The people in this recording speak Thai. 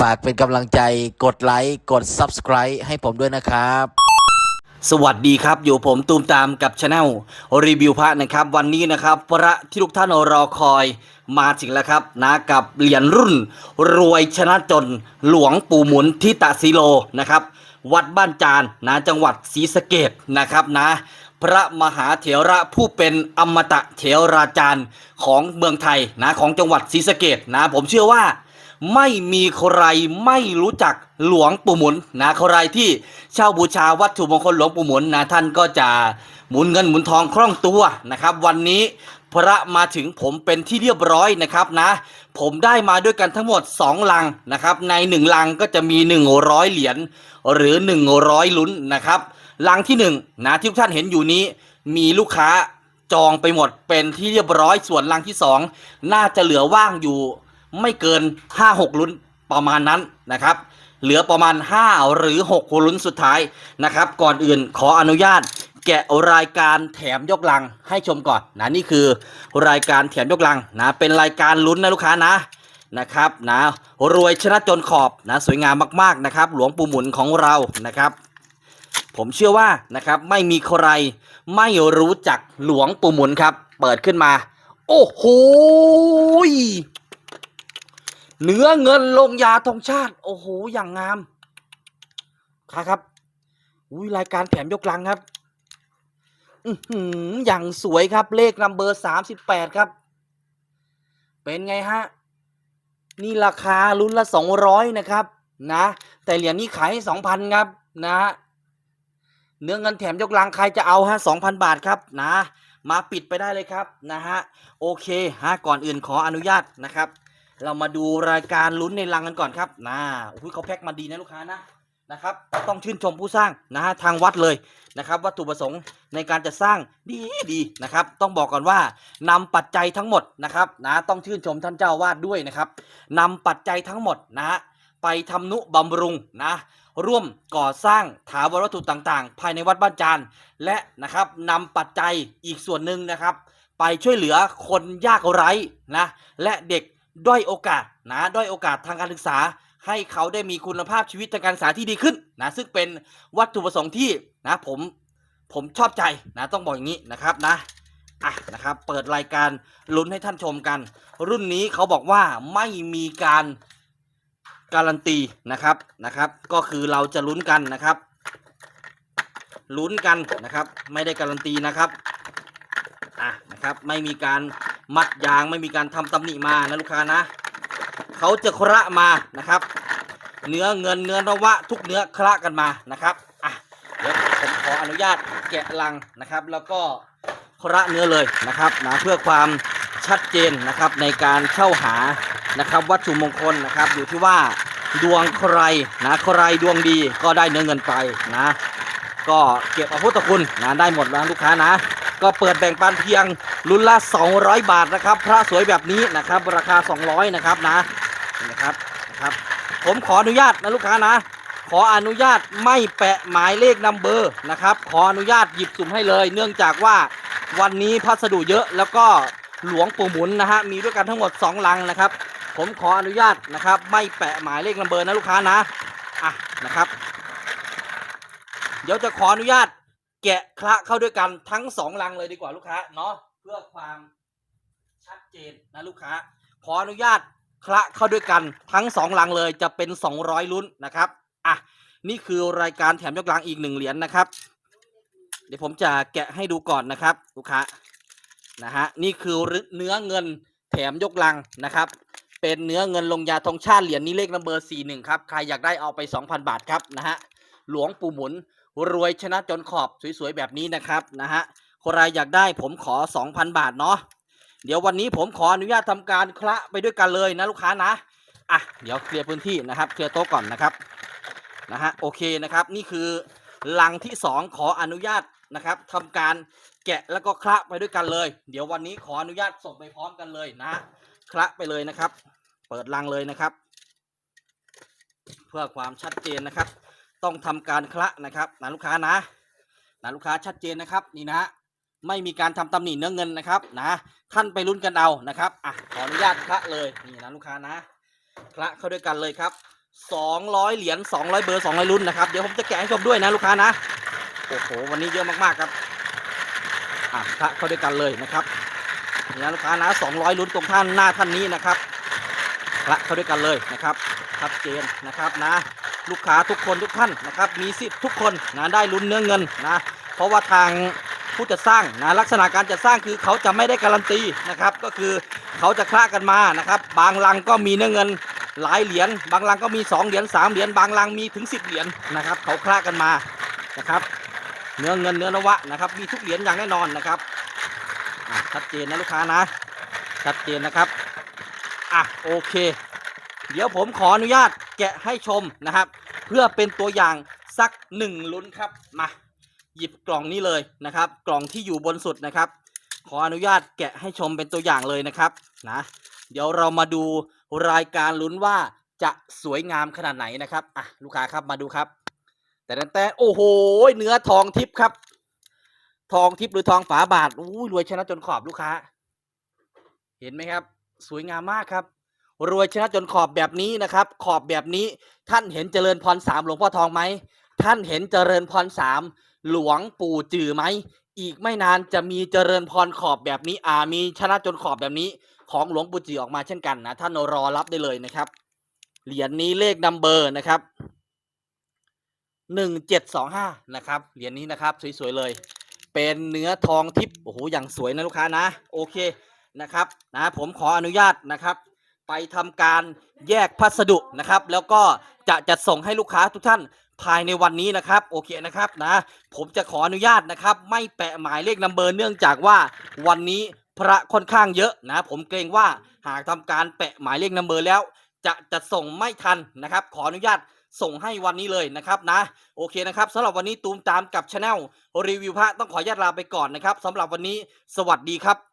ฝากเป็นกำลังใจกดไลค์กด Subscribe ให้ผมด้วยนะครับ สวัสดีครับ อยู่ผมตูมตามกับช anel รีวิวพระนะครับ วันนี้นะครับ พระที่ทุกท่านรอคอยมาถึงแล้วครับนะกับเหรียญรุ่น รวยชนะจนหลวงปู่หมุนทิตะซีโลนะครับวัดบ้านจานนะจังหวัดศรีสะเกดนะครับนะ พระมหาเถระผู้เป็นอมตะเถราจารย์ของเมืองไทยนะของจังหวัดศรีสะเกดนะ ผมเชื่อว่า ไม่มีใครไม่รู้จักหลวงปู่หมุนนะใครที่เช่าบูชาวัตถุมงคลหลวงปู่หมุนนะท่านก็จะหมุนเงินหมุนทองคล่องตัวนะครับ วันนี้พระมาถึงผมเป็นที่เรียบร้อยนะครับนะ ผมได้มาด้วยกันทั้งหมด 2 ลังนะครับ ใน 1 ลังก็จะมี 100 เหรียญหรือ 100 ลุ้นนะครับลังที่1นะที่ทุกท่านเห็นอยู่นี้มีลูกค้าจองไปหมดเป็นที่เรียบร้อยส่วนลังที่ 2 น่าจะเหลือว่างอยู่ ไม่เกิน 5-6 ลุ้นประมาณนั้นนะครับ เหลือประมาณ 5 หรือ 6 ลุ้นสุดท้ายนะครับ ก่อนอื่นขออนุญาตแกะรายการแถมยกลังให้ชมก่อนนะนี่คือรายการแถมยกลังนะเป็นรายการลุ้นนะลูกค้านะนะครับนะรวยชนะจนขอบนะสวยงามมากๆนะครับ หลวงปู่หมุนของเรานะครับ ผมเชื่อว่านะครับไม่มีใครไม่รู้จักหลวงปู่หมุนครับ เปิดขึ้นมา โอ้โห ยเนื้อเงินลงยาธงชาติ โอ้โห อย่างงามครับครับ อุ้ยรายการแถมยกลังครับ อืออย่างสวยครับ เลขนัมเบอร์สามสิบแปดครับ เป็นไงฮะ นี่ราคาลุ้นละสองร้อยนะครับ นะ แต่เหรียญนี้ขายให้สองพันครับ นะฮะเนื้อเงินแถมยกลังใครจะเอาฮะสองพันบาทครับ นะ มาปิดไปได้เลยครับ นะฮะ โอเคฮะ ก่อนอื่นขออนุญาตนะครับ เรามาดูรายการลุ้นในลังกันก่อนครับนะอุ้ยเขาแพ็คมาดีนะลูกค้านะนะครับ ต้องชื่นชมผู้สร้างนะฮะทางวัดเลยนะครับ วัตถุประสงค์ในการจะสร้างดีดีนะครับ ต้องบอกก่อนว่านำปัจจัยทั้งหมดนะครับนะต้องชื่นชมท่านเจ้าวาดด้วยนะครับนำปัจจัยทั้งหมดนะฮะไปทำนุบำรุงนะร่วมก่อสร้างถาวรวัตถุต่างๆ ภายในวัดบ้านจานและนะครับนำปัจจัยอีกส่วนหนึ่งนะครับ ไปช่วยเหลือคนยากไร้นะและเด็ก ด้อยโอกาสนะด้อยโอกาสทางการศึกษา ให้เขาได้มีคุณภาพชีวิตทางการศึกษาที่ดีขึ้นนะซึ่งเป็นวัตถุประสงค์ที่นะผมผมชอบใจนะต้องบอกอย่างนี้นะครับนะอะนะครับเปิดรายการลุ้นให้ท่านชมกัน รุ่นนี้เขาบอกว่าไม่มีการการันตีนะครับนะครับ ก็คือเราจะลุ้นกันนะครับลุ้นกันนะครับ ไม่ได้การันตีนะครับอะนะครับไม่มีการ มัดยางไม่มีการทำตำหนิมานะลูกค้านะเขาจะคระมานะครับ เนื้อเงินเนื้อนวะทุกเนื้อคระกันมานะครับอะเดี๋ยวผมขออนุญาตแกะลังนะครับ แล้วก็คระเนื้อเลยนะครับนะเพื่อความชัดเจนนะครับในการเข้าหานะครับวัตถุมงคลนะครับ อยู่ที่ว่าดวงใครนะใครดวงดีก็ได้เนื้อเงินไปนะก็เก็บเอาพุทธคุณนะได้หมดแล้วลูกค้านะ ก็เปิดแบ่งปันเพียง รุ่นละ 200 บาทนะครับ พระสวยแบบนี้นะครับ ราคา 200 นะครับนะนะครับนะครับ ผมขออนุญาตนะลูกค้านะ ขออนุญาตไม่แปะหมายเลขนัมเบอร์นะครับ ขออนุญาตหยิบสุ่มให้เลย เนื่องจากว่าวันนี้พัสดุเยอะแล้วก็หลวงปู่หมุนนะฮะมีด้วยกันทั้งหมด 2 ลังนะครับ ผมขออนุญาตนะครับ ไม่แปะหมายเลขนัมเบอร์นะลูกค้านะอะนะครับ เดี๋ยวจะขออนุญาตแกะคละเข้าด้วยกันทั้งสองลังเลยดีกว่าลูกค้าเนาะ เพื่อความชัดเจนนะลูกค้า ขออนุญาตคละเข้าด้วยกันทั้งสองลังเลยจะเป็น 200 ลุ้นนะครับอะนี่คือรายการแถมยกลังอีกหนึ่งเหรียญนะครับ เดี๋ยวผมจะแกะให้ดูก่อนนะครับ ลูกค้านะฮะนี่คือเนื้อเงินแถมยกลังนะครับ เป็นเนื้อเงินลงยาธงชาติเหรียญนี้เลขนัมเบอร์41ครับใครอยากได้เอาไป 2,000 บาทครับนะฮะหลวงปู่หมุนรวยชนะจนขอบสวยๆแบบนี้นะครับนะฮะ ใครอยากได้ผมขอ 2,000 บาทเนาะเดี๋ยววันนี้ผมขออนุญาตทำการคละไปด้วยกันเลยนะลูกค้านะอะเดี๋ยวเคลียร์พื้นที่นะครับเคลียร์โต๊ะก่อนนะครับนะฮะโอเคนะครับ นี่คือลังที่ 2 ขออนุญาตนะครับทำการแกะแล้วก็คละไปด้วยกันเลย เดี๋ยววันนี้ขออนุญาตส่งไปพร้อมกันเลยนะคละไปเลยนะครับ เปิดลังเลยนะครับ เพื่อความชัดเจนนะครับ ต้องทำการคละนะครับนะลูกค้านะนะลูกค้าชัดเจนนะครับนี่นะ ไม่มีการทำตำหนิเนื้อเงินนะครับนะท่านไปลุ้นกันเอานะครับอะขออนุญาตคละเลยนี่นะลูกค้านะคละเข้าด้วยกันเลยครับ200 เหรียญ200 เบอร์ 200 รุ่นนะครับ เดี๋ยวผมจะแกะให้ชมด้วยนะลูกค้านะ โอ้โห วันนี้เยอะมากๆครับ อะพระเข้าด้วยกันเลยนะครับนี่นะลูกค้านะ 200 รุ่นตรงท่านหน้าท่านนี้นะครับพระเข้าด้วยกันเลยนะครับชัดเจนนะครับนะ ลูกค้าทุกคนทุกท่านนะครับ มีสิทธิ์ทุกคนนะได้ลุ้นเนื้อเงินนะ เพราะว่าทาง ผู้จัดสร้างนะลักษณะการจัดสร้างคือเขาจะไม่ได้การันตีนะครับ ก็คือเขาจะคละกันมานะครับ บางลังก็มีเนื้อเงินหลายเหรียญบางลังก็มี 2 เหรียญ3เหรียญบางลังมีถึง 10 เหรียญนะครับ เขาคละกันมานะครับเนื้อเงินเนื้อนวะนะครับมีทุกเหรียญอย่างแน่นอนนะครับชัดเจนนะลูกค้านะชัดเจนนะครับอะโอเค เดี๋ยวผมขออนุญาตแกะให้ชมนะครับ เพื่อเป็นตัวอย่างสักหนึ่งลุ้นครับมา หยิบกล่องนี้เลยนะครับ กล่องที่อยู่บนสุดนะครับ ขออนุญาตแกะให้ชมเป็นตัวอย่างเลยนะครับนะเดี๋ยวเรามาดูรายการลุ้นว่าจะสวยงามขนาดไหนนะครับอะลูกค้าครับมาดูครับแต่แต่แต่โอ้โหเนื้อทองทิพย์ครับ ทองทิพย์หรือทองฝาบาทอู้รวยชนะจนขอบลูกค้า เห็นไหมครับ สวยงามมากครับ รวยชนะจนขอบแบบนี้นะครับ ขอบแบบนี้ท่านเห็นเจริญพรสามหลวงพ่อทองไหมท่านเห็นเจริญพรสาม หลวงปู่จือไหม อีกไม่นานจะมีเจริญพรขอบแบบนี้ อ่ามีชนะจนขอบแบบนี้ ของหลวงปู่จือออกมาเช่นกันนะท่านรอรับได้เลยนะครับ เหรียญนี้เลขนัมเบอร์นะครับหนึ่งเจ็ดสองห้านะครับเหรียญนี้นะครับ สวยๆเลย เป็นเนื้อทองทิพย์โอ้โหอย่างสวยนะลูกค้านะ โอเคนะครับนะผมขออนุญาตนะครับ ไปทำการแยกพัสดุนะครับ แล้วก็จะจัดส่งให้ลูกค้าทุกท่าน ภายในวันนี้นะครับโอเคนะครับนะผมจะขออนุญาตนะครับ ไม่แปะหมายเลขนัมเบอร์เนื่องจากว่าวันนี้พระค่อนข้างเยอะนะ ผมเกรงว่าหากทำการแปะหมายเลขนัมเบอร์แล้ว จะจะส่งไม่ทันนะครับ ขออนุญาตส่งให้วันนี้เลยนะครับนะโอเคนะครับสำหรับวันนี้ตูมตามกับช anel รีวิวพระต้องขออนุญาตลาไปก่อนนะครับสำหรับวันนี้สวัสดีครับ